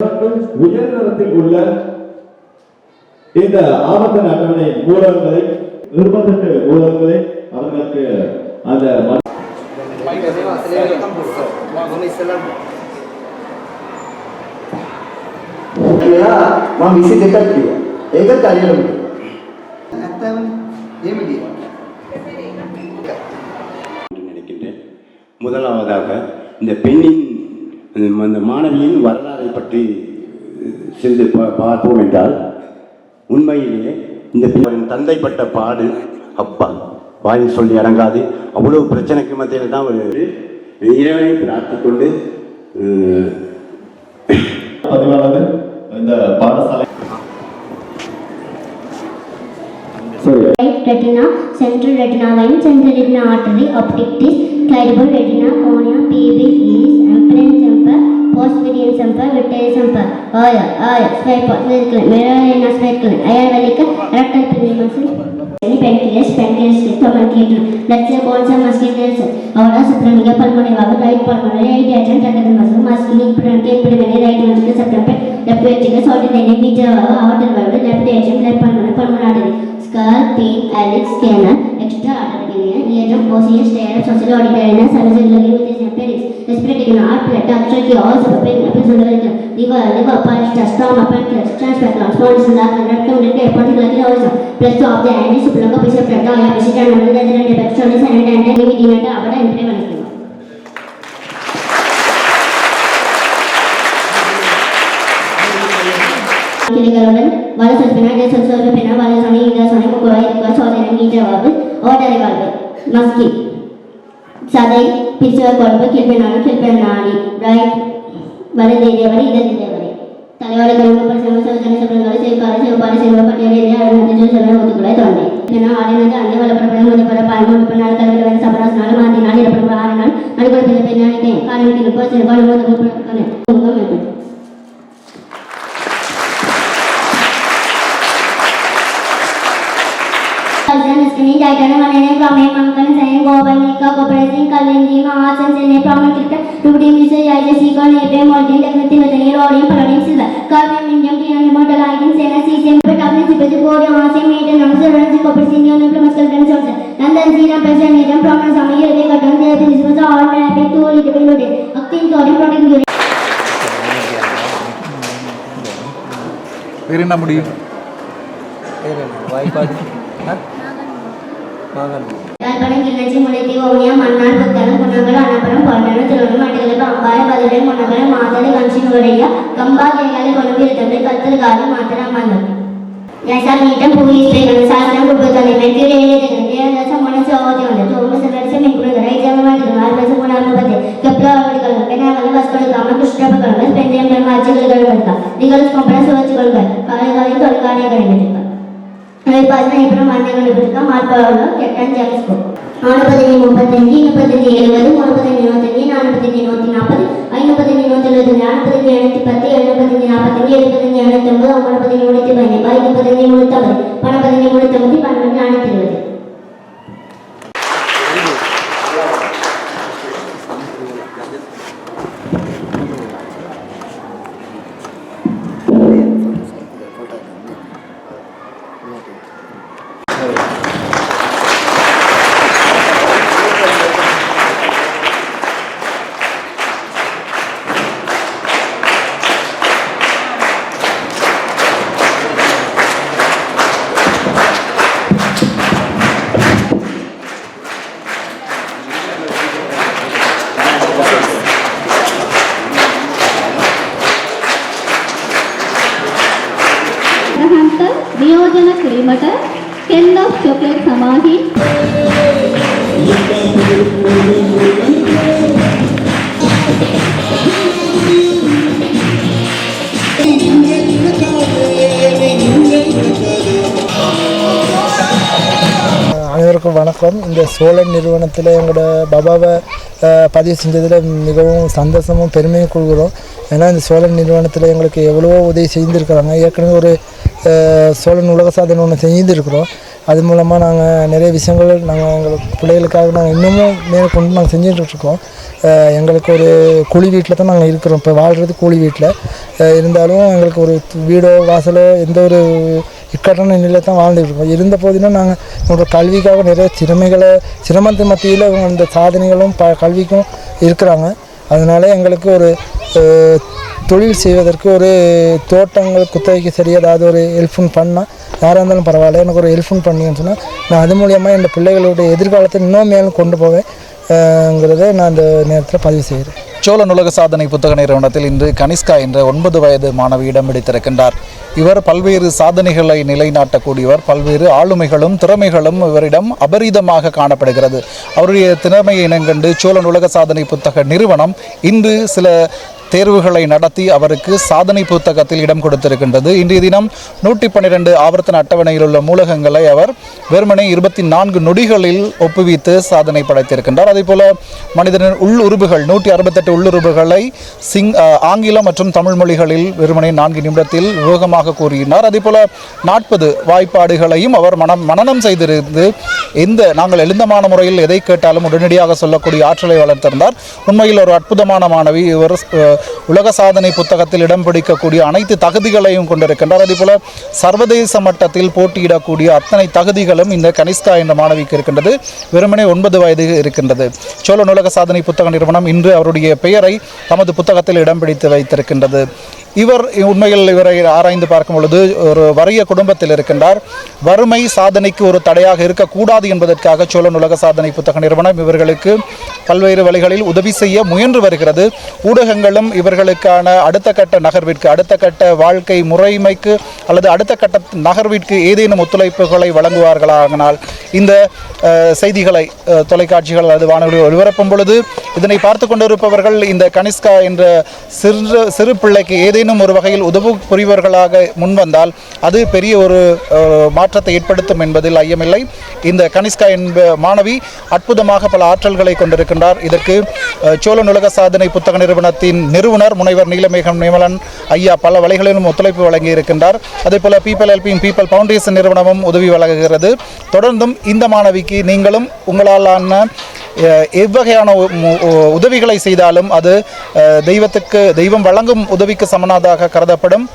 உயர் நிறத்தில் உள்ள இந்த ஆபத்தின் அட்டவணை மூலங்களை இருபத்தெட்டு மூலங்களை அவர்களுக்கு அந்த ம- කියලා මම 22ක් කිව්වා. ඒකත් හරියටම කිව්වා. නැත්තම් එහෙම කියනවා. என்று நினைக்கின்றேன் முதலாவதாக இந்த பெண்ணின் உம், அந்த மாணவியின் வரலாறை பற்றி சிறிது பா- பார்ப்போம் என்றால் உண்மையிலேயே இந்த பெண்ணின் தந்தைப்பட்ட பாடு அப்பா வாயில் சொல்லி அடங்காது. அவ்வளவு பிரச்சனைக்கு மத்தியில் தான் ஒரு இறைவனை பிரார்த்திக்கொண்டு பதிவானது இந்த பாடசாலை சரி right retina, central retina vein, central retina artery, optic disc, ஆய ஆய ஸ்கை பக்கத்தில் மெரோனா ஸ்பெக்டல் அயர்வலிக்க ரெக்டல் பிரிமசல் पेंटिलेस पेंटिलेस के कमेंटेटर लेक्चर कौन सा मस्किलेस और सत्रम के पलकोने वाला राइट पलकोने राइट एजेंट अगर मसल मस्किलिक प्रिंट के प्रिवेने राइट मसल के सत्रम पे लेफ़्ट पेज के सॉरी देने की जवाब outer word left agent left पलकोने पलकोने आदि स्कार पेन एलेक्स कैनर एक्स्ट्रा आदि ये जो ओसीएस टेयर सोशल ऑडिटर है सर्विस लगे cannot abstract your sweeping representation. Lever, lever, punch, touchdown, append, transfer, transfer, is not connected with the effort like also. Plus two of the end is plug up is a fractal, a president, and another than a direction is an end and limit in a other implement. किलेगलोदन वाले सच बिना जैसे सच बिना वाले सानी इधर सानी को कोई कोई सौ देने की जवाब और डरेगा मस्की சதை பிசுவ கொழுப்பு கிழ்பெண்ணாடு கிழ்பெண்ணாடி ரைட் வலது தேவரை இடது தேவரை தலைவாழை கரும்பு பரிசு சோதனை சொல்லுங்களை செய்வாறு செய்வாறு செய்வ பட்டியலே அருணத்தை சொல்ல ஒத்துக்குள்ளே தோன்றி ஏன்னா ஆடினது அங்கே வளப்படப்பட முதப்பட பால் முழுப்பு நாள் கல்வி வந்து சபராசனால மாற்றி நாள் இடப்பட ஆறு நாள் நடுக்குள்ள பின்ன பெண்ணாடித்தேன் காலம் இருப்போ சிறுபாடு முதல் முழுப்பு Screen diagram and any prominent Mankan saying Gobanika cooperating Kalinji Mahas and Sene prominent character Rudy Mr. Yaja Sikon Morgan Technicity with any Rodium Paladin Silver Carmen Indian Tian Model Icon Sena CCM but up in Sipati Board on Ase made and also runs the cooperating Indian Diplomatic Guns also and then Zina President Indian prominent Samay Ray Katan Principles are all mapping to little bit Acting Tori Protecting வேறு என்ன முடியும் வாய்ப்பாடு வாங்கணும் யாழ்ப்பாணம் கிளிநொச்சி முல்லைத்தீவு வவுனியா மன்னார் புத்தளம் குன்னங்கல் அன்னபுரம் பொன்னாடு திருவண்ணு மட்டக்களப்பு அம்பாறை மதுரை முன்னகரம் மாதளை கம்பா கேகாலை கொழும்பு இருத்தம்பை கத்திரிகாடு மாத்திரம் நீட்டம் சாசனம் குடும்பத்தலை தேவதாசம் மனசு தோமச ஆர்வச பெண்ணாமல் வஸ்கொடுக்காம கிருஷ்ணபகங்கள் பெண்ணியம் பெருமாட்சிகள் அச்சுகள் கொம்பன சுவச்சுகள் காலை காலை தொழிற்காலை பாத்தீங்கன்னா இப்போ மண்டை கண்டுபிடிச்சா மார்பாவில் கெட்டான் ஜாக்ஸ்கோ நானூப்பத்தஞ்சு முப்பத்தஞ்சு முப்பத்தஞ்சு எழுபது முப்பத்தஞ்சு இருபத்தஞ்சு நானூப்பத்தஞ்சு நூற்றி நாற்பது ஐநூப்பத்தஞ்சு நூற்றி எழுபத்தஞ்சு நானூப்பத்தஞ்சு எழுநூற்றி பத்து எழுநூப்பத்தஞ்சு நாற்பத்தஞ்சு எழுபத்தஞ்சு எழுநூத்தொம்பது ஐம்பத்தஞ்சு முன்னூற்றி பதினஞ்சு ஐநூப்பத்தஞ்சு முன்னூற்றம்பது பணப்பத்தஞ்சு முன்னூற்றம்பது பன்னெண்டு நானூற்றி இருபது. කිරීමට කෙල්ලොස් චොකලට් සමාහි அனைவருக்கும் வணக்கம் இந்த சோழன் நிறுவனத்தில் எங்களோட பாபாவை அஹ், பதிவு செஞ்சதில் மிகவும் சந்தோஷமும் பெருமையும் கொள்கிறோம் ஏன்னா இந்த சோழன் நிறுவனத்தில் எங்களுக்கு எவ்வளவோ உதவி செய்திருக்கிறாங்க ஏற்கனவே ஒரு அஹ், சோழன் உலக சாதனை ஒன்று செஞ்சுருக்கிறோம். அது மூலமாக நாங்கள் நிறைய விஷயங்கள் நாங்கள் எங்களுக்கு பிள்ளைகளுக்காக நாங்கள் இன்னமும் மேற்கொண்டு நாங்கள் செஞ்சுட்ருக்கோம் எங்களுக்கு ஒரு கூலி வீட்டில் தான் நாங்கள் இருக்கிறோம். இப்போ வாழ்கிறது கூலி வீட்டில் இருந்தாலும் எங்களுக்கு ஒரு வீடோ வாசலோ எந்த ஒரு இக்கட்டான நிலையில் தான் வாழ்ந்துட்டு இருக்கோம் இருந்த போதிலும் நாங்கள் எங்களோட கல்விக்காக நிறைய சிறமைகளை சிரமத்து மத்தியில் இவங்க அந்த சாதனைகளும் ப கல்விக்கும் இருக்கிறாங்க. அதனால எங்களுக்கு ஒரு தொழில் செய்வதற்கு ஒரு தோட்டங்கள் குத்தகைக்கு சரி ஏதாவது ஒரு ஹெல்ப்ஃபுன் பண்ணால் யாராக இருந்தாலும் பரவாயில்ல. எனக்கு ஒரு ஹெல்ப்ஃபுன் பண்ணிங்கன்னு சொன்னால் நான் அது மூலியமாக என் பிள்ளைகளுடைய எதிர்காலத்தை இன்னும் மேலும் கொண்டு போவேங்கிறத நான் அந்த நேரத்தில் பதிவு செய்கிறேன் சோழ நுலக சாதனை புத்தக நிறுவனத்தில் இன்று கனிஷ்கா என்ற ஒன்பது வயது மாணவி இடம் பிடித்திருக்கின்றார் இவர் பல்வேறு சாதனைகளை நிலைநாட்டக்கூடியவர். பல்வேறு ஆளுமைகளும் திறமைகளும் இவரிடம் அபரிதமாக காணப்படுகிறது. அவருடைய திறமையை இனங்கண்டு சோழ நுலக சாதனை புத்தக நிறுவனம் இன்று சில தேர்வுகளை நடத்தி அவருக்கு சாதனை புத்தகத்தில் இடம் கொடுத்திருக்கின்றது. இன்றைய தினம் நூற்றி பன்னிரெண்டு ஆவர்த்தன அட்டவணையில் உள்ள மூலகங்களை அவர் வெறுமனே இருபத்தி நான்கு நொடிகளில் ஒப்புவித்து சாதனை படைத்திருக்கின்றார். அதேபோல மனிதனின் உள்ளுறுப்புகள் நூற்றி அறுபத்தெட்டு உள்ளுறுப்புகளை சிங் ஆங்கிலம் மற்றும் தமிழ் மொழிகளில் வெறுமனே நான்கு நிமிடத்தில் வேகமாக கூறினார். அதேபோல நாற்பது வாய்ப்பாடுகளையும் அவர் மனம் மனநம் செய்திருந்து எந்த நாங்கள் எழுந்தமான முறையில் எதை கேட்டாலும் உடனடியாக சொல்லக்கூடிய ஆற்றலை வளர்த்திருந்தார். உண்மையில் ஒரு அற்புதமான மாணவி. இவர் உலக சாதனை புத்தகத்தில் இடம் பிடிக்கக்கூடிய அனைத்து தகுதிகளையும் கொண்டிருக்கின்றார். அதேபோல சர்வதேச மட்டத்தில் போட்டியிடக்கூடிய அத்தனை தகுதிகளும் இந்த கனிஷ்கா என்ற மாணவிக்கு இருக்கின்றது. வெறுமனே ஒன்பது வயது இருக்கின்றது. சோழ நூலக சாதனை புத்தக நிறுவனம் இன்று அவருடைய பெயரை தமது புத்தகத்தில் இடம் பிடித்து வைத்திருக்கின்றது. இவர் உண்மையில் இவரை ஆராய்ந்து பார்க்கும் பொழுது ஒரு வறிய குடும்பத்தில் இருக்கின்றார். வறுமை சாதனைக்கு ஒரு தடையாக இருக்கக்கூடாது என்பதற்காக சோழன் உலக சாதனை புத்தக நிறுவனம் இவர்களுக்கு பல்வேறு வழிகளில் உதவி செய்ய முயன்று வருகிறது. ஊடகங்களும் இவர்களுக்கான அடுத்த கட்ட நகர்விற்கு அடுத்த கட்ட வாழ்க்கை முறைமைக்கு அல்லது அடுத்த கட்ட நகர்விற்கு ஏதேனும் ஒத்துழைப்புகளை வழங்குவார்களானால் இந்த செய்திகளை தொலைக்காட்சிகள் அல்லது வானொலி ஒளிபரப்பும் பொழுது இதனை பார்த்து கொண்டிருப்பவர்கள் இந்த கனிஷ்கா என்ற சிறு சிறு பிள்ளைக்கு ஏதேனும் ஒரு வகையில் உதவு புரிவர்களாக முன்வந்தால் அது பெரிய ஒரு மாற்றத்தை ஏற்படுத்தும் என்பதில் ஐயமில்லை. இந்த கனிஷ்கா என்ப மாணவி அற்புதமாக பல ஆற்றல்களை கொண்டிருக்கின்றார். இதற்கு சோழ நுலக சாதனை புத்தக நிறுவனத்தின் நிறுவனர் முனைவர் நீலமேகம் நிமலன் ஐயா பல வழிகளிலும் ஒத்துழைப்பு வழங்கி இருக்கின்றார் அதே போல பீப்பிள் ஹெல்பிங் பீப்பிள் ஃபவுண்டேஷன் நிறுவனமும் உதவி வழங்குகிறது. தொடர்ந்தும் இந்த மாணவிக்கு நீங்களும் உங்களாலான எவ்வகையான உ- உதவிகளை செய்தாலும் அது தெய்வத்துக்கு தெய்வம் வழங்கும் உதவிக்கு சமனாதாக கருதப்படும்.